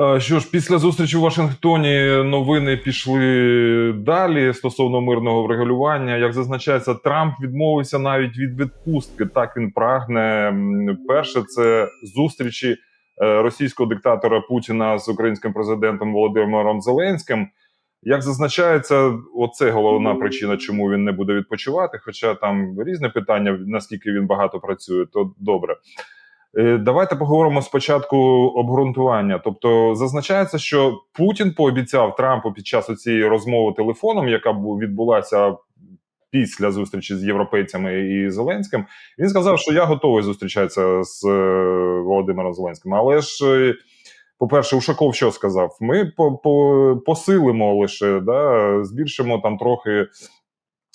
Е, Що ж, після зустрічі в Вашингтоні новини пішли далі стосовно мирного врегулювання. Як зазначається, Трамп відмовився навіть від відпустки. Так він прагне. Перше, це зустрічі е, російського диктатора Путіна з українським президентом Володимиром Зеленським. Як зазначається, оце головна причина, чому він не буде відпочивати. Хоча там різне питання, наскільки він багато працює, то добре. Е, Давайте поговоримо спочатку обґрунтування. Тобто, зазначається, що Путін пообіцяв Трампу під час цієї розмови телефоном, яка відбулася після зустрічі з європейцями і Зеленським. Він сказав, що я готовий зустрічатися з е, Володимиром Зеленським. Але ж, е, по-перше, Ушаков що сказав? Ми по, по, посилимо лише, да, збільшимо там трохи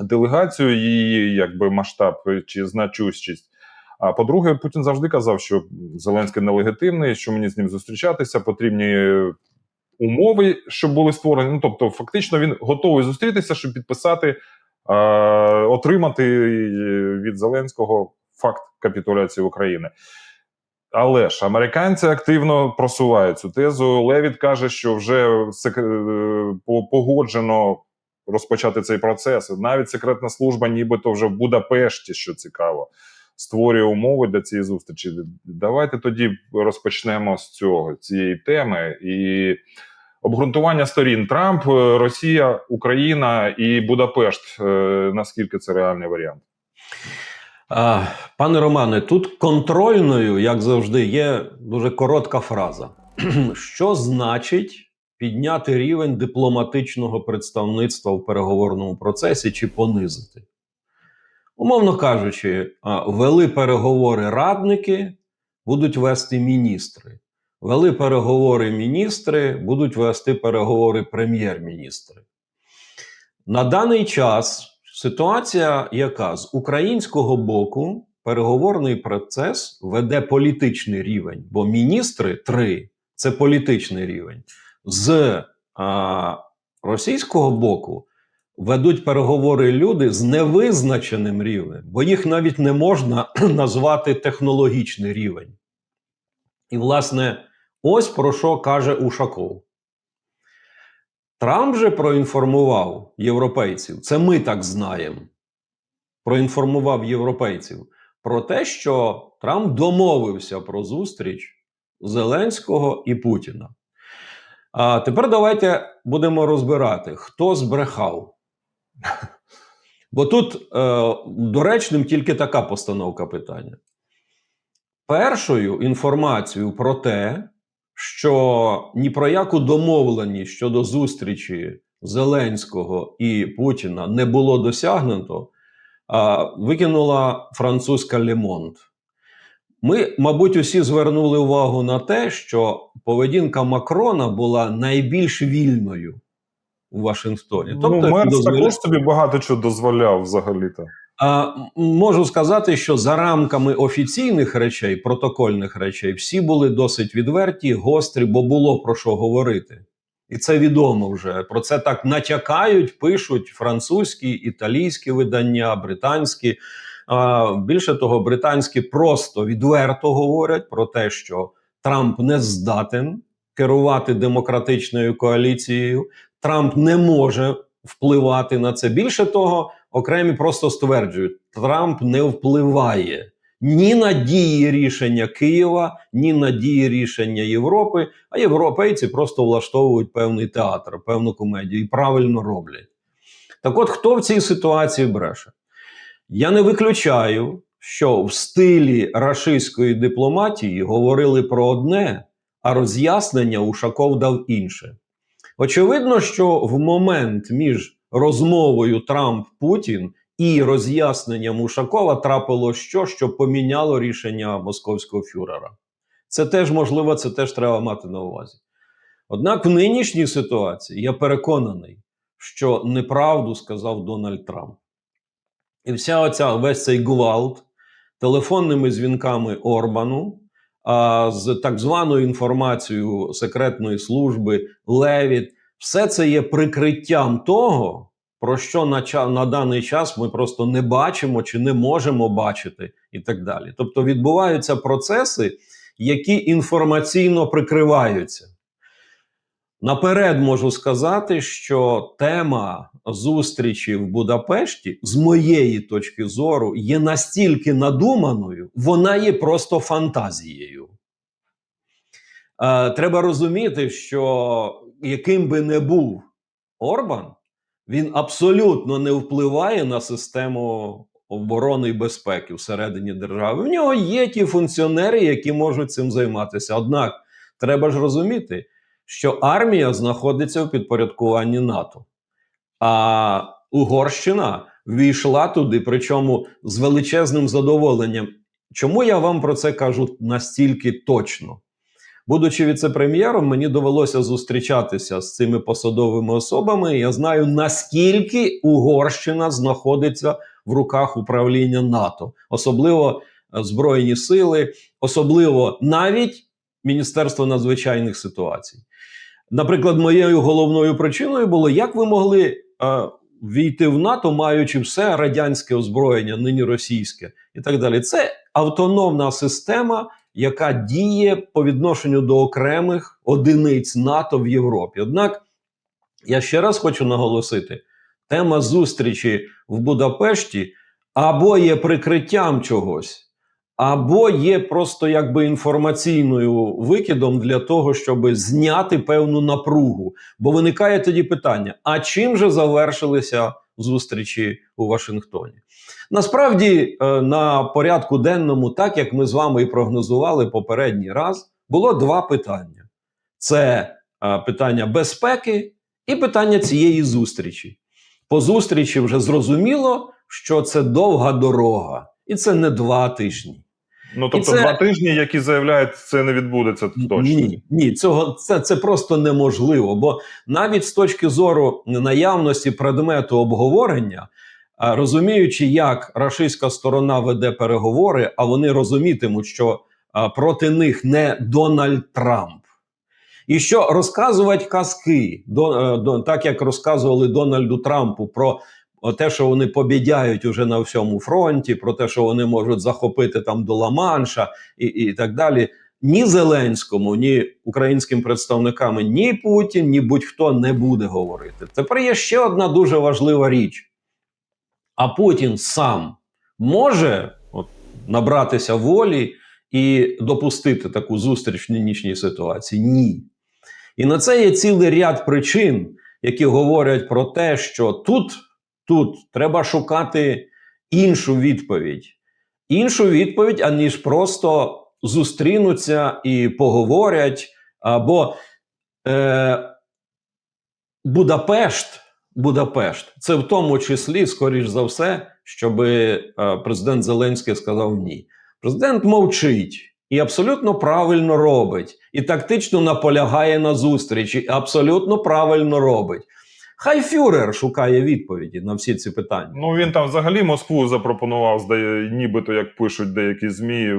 делегацію, її якби масштаб чи значущість. А по-друге, Путін завжди казав, що Зеленський нелегітимний, що мені з ним зустрічатися, потрібні умови, щоб були створені. Ну тобто, фактично, він готовий зустрітися, щоб підписати, е, отримати від Зеленського факт капітуляції України. Але ж американці активно просувають цю тезу. Левіт каже, що вже е, по- погоджено розпочати цей процес. Навіть секретна служба, нібито вже в Будапешті, що цікаво, створює умови для цієї зустрічі. Давайте тоді розпочнемо з цього цієї теми і обґрунтування сторін Трамп, е, Росія, Україна і Будапешт. Е, Наскільки це реальний варіант? Пане Романе, тут контрольною, як завжди, є дуже коротка фраза. Що значить підняти рівень дипломатичного представництва в переговорному процесі чи понизити? Умовно кажучи, вели переговори радники, будуть вести міністри. Вели переговори міністри, будуть вести переговори прем'єр-міністри. На даний час ситуація, яка з українського боку переговорний процес веде політичний рівень, бо міністри три це політичний рівень. З а, російського боку ведуть переговори люди з невизначеним рівнем, бо їх навіть не можна назвати технологічний рівень. І, власне, ось про що каже Ушаков. Трамп же проінформував європейців, це ми так знаємо. Проінформував європейців про те, що Трамп домовився про зустріч Зеленського і Путіна. А тепер давайте будемо розбирати, хто збрехав. Бо тут е, доречним тільки така постановка питання. Першою інформацією про те, що ні про яку домовленість щодо зустрічі Зеленського і Путіна не було досягнуто, а, викинула французька Лемонт. Ми, мабуть, усі звернули увагу на те, що поведінка Макрона була найбільш вільною у Вашингтоні. ну, Мерц дозволя- також тобі багато чого дозволяв взагалі-то. а, можу сказати, що за рамками офіційних речей, протокольних речей, всі були досить відверті, гострі, бо було про що говорити. І це відомо вже. Про це так натякають, пишуть французькі, італійські видання, британські. А, більше того, британські просто відверто говорять про те, що Трамп не здатен керувати демократичною коаліцією. Трамп не може впливати на це. Більше того, окремі просто стверджують, Трамп не впливає ні на дії рішення Києва, ні на дії рішення Європи. А європейці просто влаштовують певний театр, певну комедію і правильно роблять. Так от, хто в цій ситуації бреше? Я не виключаю, що в стилі рашистської дипломатії говорили про одне, а роз'яснення Ушаков дав інше. Очевидно, що в момент між розмовою Трамп-Путін і роз'ясненням Ушакова трапило що, що поміняло рішення московського фюрера. Це теж можливо, це теж треба мати на увазі. Однак в нинішній ситуації я переконаний, що неправду сказав Дональд Трамп. І вся оця весь цей гвалт телефонними дзвінками Орбану, а, з так званою інформацією секретної служби Левіт, все це є прикриттям того, про що на, на даний час ми просто не бачимо чи не можемо бачити, і так далі. Тобто відбуваються процеси, які інформаційно прикриваються. Наперед можу сказати, що тема зустрічі в Будапешті, з моєї точки зору, є настільки надуманою, вона є просто фантазією. Е, треба розуміти, що яким би не був Орбан, він абсолютно не впливає на систему оборони і безпеки всередині держави. В нього є ті функціонери, які можуть цим займатися. Однак треба ж розуміти, що армія знаходиться в підпорядкуванні НАТО, а Угорщина війшла туди, причому з величезним задоволенням. Чому я вам про це кажу настільки точно? Будучи віце-прем'єром, мені довелося зустрічатися з цими посадовими особами. Я знаю, наскільки Угорщина знаходиться в руках управління НАТО, особливо е, Збройні сили, особливо навіть Міністерство надзвичайних ситуацій. Наприклад, моєю головною причиною було, як ви могли е, війти в НАТО, маючи все радянське озброєння, нині російське, і так далі. Це автономна система, яка діє по відношенню до окремих одиниць НАТО в Європі. Однак я ще раз хочу наголосити: тема зустрічі в Будапешті або є прикриттям чогось, або є просто якби інформаційною викидом для того, щоб зняти певну напругу. Бо виникає тоді питання: а чим же завершилися зустрічі у Вашингтоні? Насправді, е, на порядку денному, так як ми з вами і прогнозували попередній раз, було два питання: це е, питання безпеки і питання цієї зустрічі. По зустрічі вже зрозуміло, що це довга дорога, і це не два тижні. Ну тобто, це- два тижні, які заявляють, це не відбудеться точно. Ні, ні, цього це, це просто неможливо. Бо навіть з точки зору наявності предмету обговорення, розуміючи, як рашистська сторона веде переговори, а вони розумітимуть, що проти них не Дональд Трамп. І що розказувати казки, до, е, до, так як розказували Дональду Трампу про те, що вони побідяють уже на всьому фронті, про те, що вони можуть захопити там до Ла-Манша і, і так далі. Ні Зеленському, ні українським представникам, ні Путін, ні будь-хто не буде говорити. Тепер є ще одна дуже важлива річ. А Путін сам може от, набратися волі і допустити таку зустріч в нинішній ситуації? Ні. І на це є цілий ряд причин, які говорять про те, що тут, тут треба шукати іншу відповідь. Іншу відповідь, аніж просто зустрінуться і поговорять. Або е, Будапешт, Будапешт, це в тому числі, скоріш за все, щоб е, президент Зеленський сказав ні. Президент мовчить і абсолютно правильно робить, і тактично наполягає на зустрічі, і абсолютно правильно робить. Хай Фюрер шукає відповіді на всі ці питання. Ну він там взагалі Москву запропонував, здає, нібито як пишуть деякі змі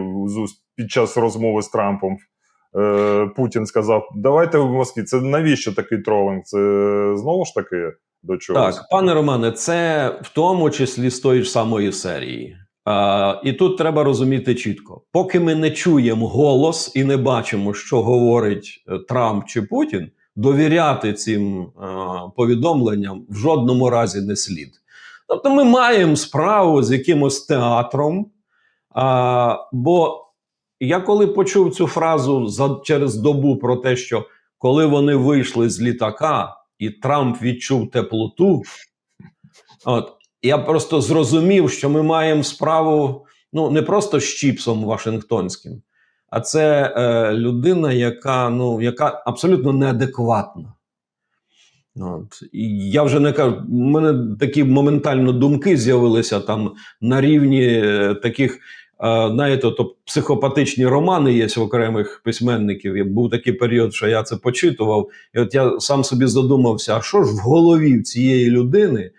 під час розмови з Трампом. Е, Путін сказав: давайте в Москві. Це навіщо такий тролинг? Це знову ж таки до чогось. Так, пане Романе, це в тому числі з тої ж самої серії. А, і тут треба розуміти чітко: поки ми не чуємо голос і не бачимо, що говорить е, Трамп чи Путін, довіряти цим е, повідомленням в жодному разі не слід. Тобто, ми маємо справу з якимось театром. А, бо я коли почув цю фразу за, через добу про те, що коли вони вийшли з літака, і Трамп відчув теплоту, от, я просто зрозумів, що ми маємо справу ну, не просто з Чіпсом Вашингтонським, а це е, людина, яка, ну, яка абсолютно неадекватна. От. І я вже не кажу, у мене такі моментально думки з'явилися там на рівні е, таких. е, Знаєте, то психопатичні романи є в окремих письменників. І Був такий період, що я це почитував, і от я сам собі задумався: а що ж в голові цієї людини,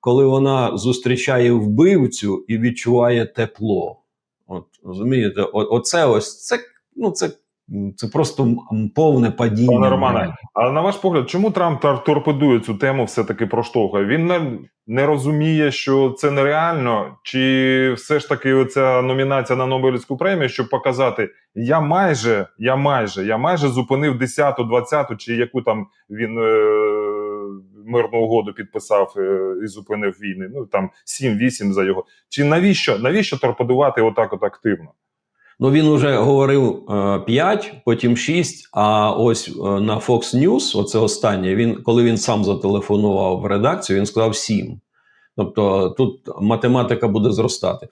коли вона зустрічає вбивцю і відчуває тепло? От розумієте, о, оце ось це, ну, це це просто повне падіння. Пане Романе. А на ваш погляд, чому Трамп тор- торпедує цю тему, все-таки проштовхує? Він не, не розуміє, що це нереально, чи все ж таки оця номінація на Нобелівську премію, щоб показати, я майже, я майже, я майже зупинив 10-ту, 20-ту, чи яку там він е, мирну угоду підписав е, і зупинив війни. Ну там 7-8 за його. Чи навіщо, навіщо торпедувати отак от активно? Ну він уже говорив 5, потім 6, А ось е, на Fox News, оце останнє, він коли він сам зателефонував в редакцію, він сказав 7. Тобто тут математика буде зростати.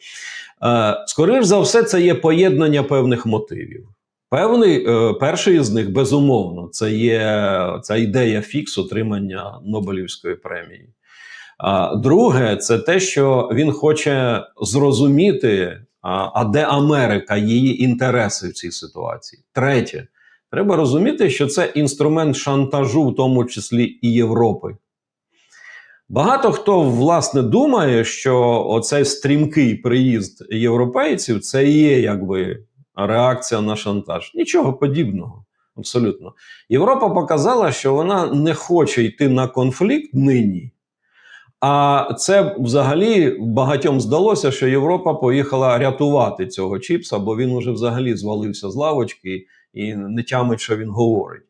Е, Скоріш за все, це є поєднання певних мотивів. Певний е, перший з них, безумовно, це є ця ідея фікс отримання Нобелівської премії. Друге, це те, що він хоче зрозуміти, а де Америка, її інтереси в цій ситуації. Третє, треба розуміти, що це інструмент шантажу, в тому числі і Європи. Багато хто власне думає, що оцей стрімкий приїзд європейців це є якби реакція на шантаж. Нічого подібного. Абсолютно. Європа показала, що вона не хоче йти на конфлікт нині. А це взагалі багатьом здалося, що Європа поїхала рятувати цього чіпса, бо він уже взагалі звалився з лавочки і не тямить, що він говорить.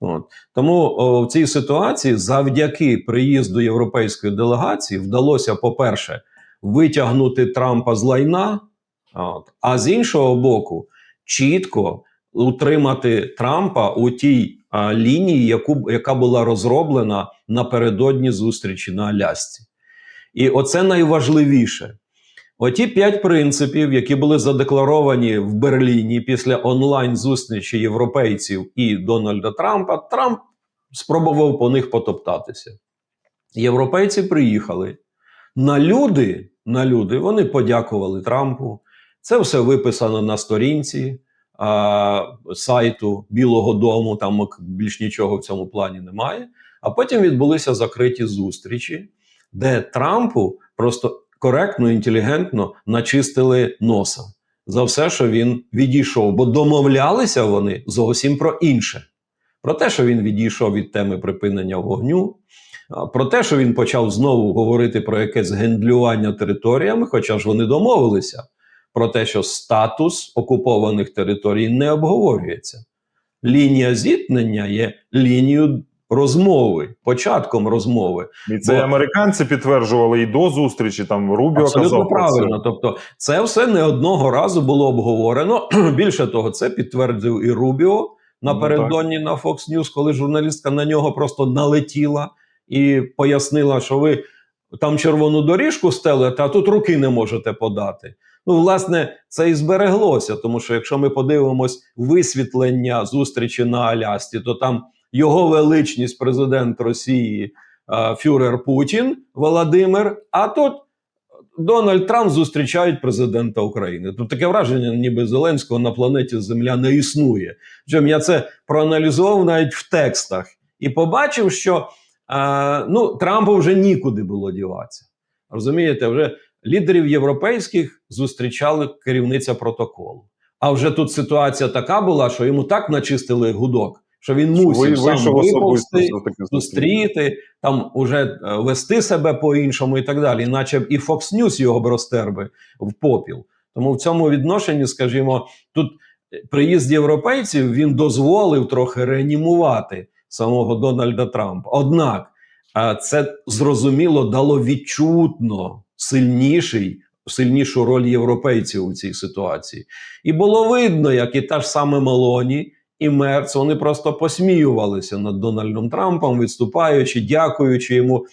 От. Тому о, в цій ситуації, завдяки приїзду європейської делегації, вдалося, по-перше, витягнути Трампа з лайна, от, а з іншого боку, чітко утримати Трампа у тій а, лінії, яку, яка була розроблена напередодні зустрічі на Алясці. І оце найважливіше. Оті п'ять принципів, які були задекларовані в Берліні після онлайн-зустрічі європейців і Дональда Трампа, Трамп спробував по них потоптатися. Європейці приїхали. На люди, на люди вони подякували Трампу. Це все виписано на сторінці а, сайту Білого Дому, там більш нічого в цьому плані немає. А потім відбулися закриті зустрічі, де Трампу просто коректно, інтелігентно начистили носа за все, що він відійшов. Бо домовлялися вони зовсім про інше: про те, що він відійшов від теми припинення вогню, про те, що він почав знову говорити про якесь гендлювання територіями, хоча ж вони домовилися про те, що статус окупованих територій не обговорюється. Лінія зіткнення є лінією розмови, початком розмови. І це Бо- американці підтверджували і до зустрічі. Там Рубіо Абсолютно казав про це. правильно. Тобто, це все не одного разу було обговорено. Більше того, це підтвердив і Рубіо напередодні на Fox News, коли журналістка на нього просто налетіла і пояснила, що ви там червону доріжку стелите, а тут руки не можете подати. Ну, власне, це і збереглося, тому що якщо ми подивимось висвітлення зустрічі на Алясці, то там його величність, президент Росії, е, фюрер Путін Володимир, а тут Дональд Трамп зустрічають президента України. Тут таке враження, ніби Зеленського на планеті Земля не існує. Причому я це проаналізував навіть в текстах і побачив, що е, ну, Трампу вже нікуди було діватися. Розумієте, вже лідерів європейських зустрічали керівниця протоколу. А вже тут ситуація така була, що йому так начистили гудок, що він мусив сам виповзти, зустріти. там уже е, вести себе по-іншому і так далі. Іначе б і Fox News його б розтер би в попіл. Тому в цьому відношенні, скажімо, тут е, приїзд європейців він дозволив трохи реанімувати самого Дональда Трампа. Однак е, це зрозуміло дало відчутно сильніший. Сильнішу роль європейців у цій ситуації, і було видно, як і та ж саме Мелоні, і Мерц вони просто посміювалися над Дональдом Трампом, відступаючи, дякуючи йому.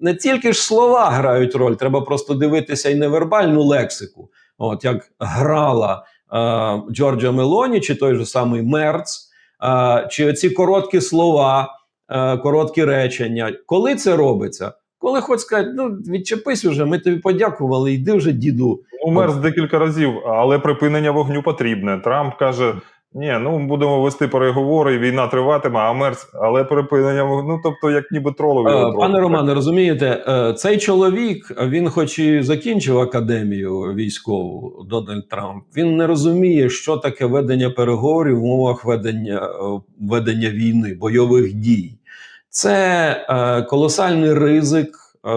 Не тільки ж слова грають роль, треба просто дивитися і невербальну лексику. От як грала е, Джорджа Мелоні, чи той же самий Мерц, е, чи ці короткі слова, е, короткі речення. Коли це робиться? Коли хоч сказати, ну відчепись уже, ми тобі подякували, йди вже, діду. Ну, Мерз декілька разів, але припинення вогню потрібне. Трамп каже: Ні, ну будемо вести переговори, війна триватиме, а мерц, але припинення вогню, ну тобто, як ніби тролові. Е, Пане Романе, розумієте, е, цей чоловік він, хоч і закінчив академію військову Дональд Трамп, він не розуміє, що таке ведення переговорів в умовах ведення, е, ведення війни, бойових дій. Це е, колосальний ризик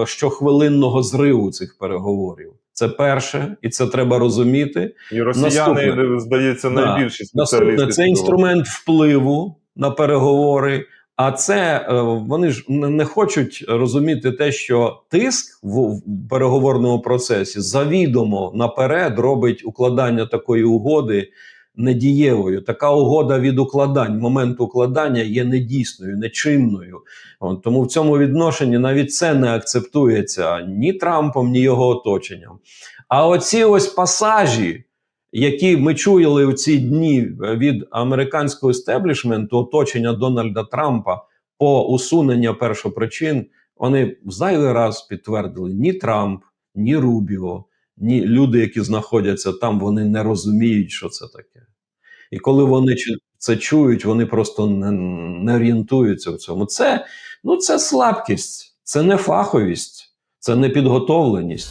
е, щохвилинного зриву цих переговорів. Це перше, і це треба розуміти. І росіяни, Наступне. здається, Да. найбільші Наступне спеціалісти. це інструмент впливу на переговори. А це е, вони ж не хочуть розуміти те, що тиск в переговорному процесі завідомо наперед робить укладання такої угоди недієвою. Така угода від укладань, моменту укладання є недійсною, нечинною. От, тому в цьому відношенні навіть це не акцептується ні Трампом, ні його оточенням. А оці ось пасажі, які ми чули в ці дні від американського естеблішменту, оточення Дональда Трампа по усуненню першопричин, вони в зайвий раз підтвердили ні Трамп, ні Рубіо, ні люди, які знаходяться там, вони не розуміють, що це таке. І коли вони це чують, вони просто не, не орієнтуються в цьому. Це, ну, це слабкість, це не фаховість, це не підготовленість.